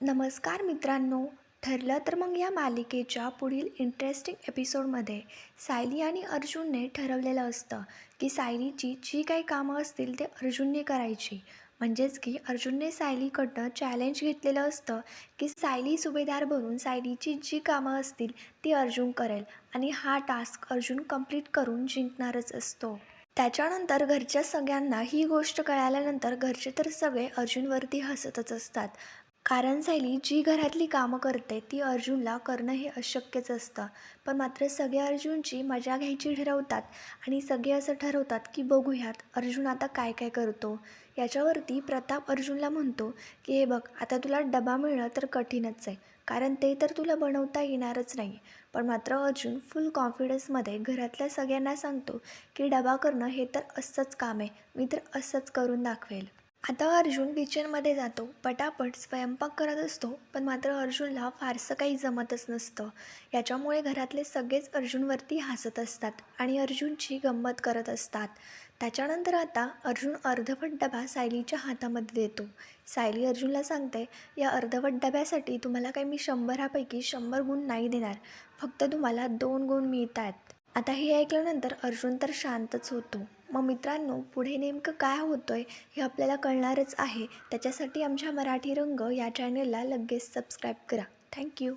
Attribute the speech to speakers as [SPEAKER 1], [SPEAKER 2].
[SPEAKER 1] नमस्कार मित्रांनो ठरलं तर मग या मालिकेच्या पुढील इंटरेस्टिंग एपिसोडमध्ये सायली आणि अर्जुनने ठरवलेलं असतं की सायलीची जी काही कामं असतील ते अर्जुनने करायची. म्हणजेच की अर्जुनने सायलीकडनं चॅलेंज घेतलेलं असतं की सायली सुभेदार बनून सायलीची जी कामं असतील ती अर्जुन करेल आणि हा टास्क अर्जुन कंप्लीट करून जिंकणारच असतो. त्याच्यानंतर घरच्या सगळ्यांना ही गोष्ट कळाल्यानंतर घरचे तर सगळे अर्जुनवरती हसतच असतात. कारण झाली जी घरातली कामं करते ती अर्जुनला करणं हे अशक्यच असतं. पण मात्र सगळे अर्जुनची मजा घ्यायची ठरवतात आणि सगळे असं ठरवतात की बघूयात अर्जुन आता काय काय करतो. याच्यावरती प्रताप अर्जुनला म्हणतो की हे बघ आता तुला डबा मिळणं तर कठीणच आहे कारण ते तर तुला बनवता येणारच नाही. पण मात्र अर्जुन फुल कॉन्फिडन्समध्ये घरातल्या सगळ्यांना सांगतो की डबा करणं हे तर असंच काम आहे मी तर असंच करून दाखवेल. आता अर्जुन किचनमध्ये जातो. पटापट स्वयंपाक करत असतो पण मात्र अर्जुनला फारसं काही जमतच नसतं. याच्यामुळे घरातले सगळेच अर्जुनवरती हसत असतात आणि अर्जुनची गंमत करत असतात. त्याच्यानंतर आता अर्जुन अर्धवट डबा सायलीच्या हातामध्ये देतो. सायली अर्जुनला सांगते या अर्धवट डब्यासाठी तुम्हाला काही मी शंभरापैकी शंभर गुण नाही देणार. फक्त तुम्हाला दोन गुण मिळत आहेत आता हे ऐकल्यानंतर अर्जुन तर शांतच होतो. मग मित्रांनो पुढे नेमकं काय होतं आहे हे आपल्याला कळणारच आहे. त्याच्यासाठी आमच्या मराठी रंग या चॅनलला लगेच सबस्क्राईब करा. थँक्यू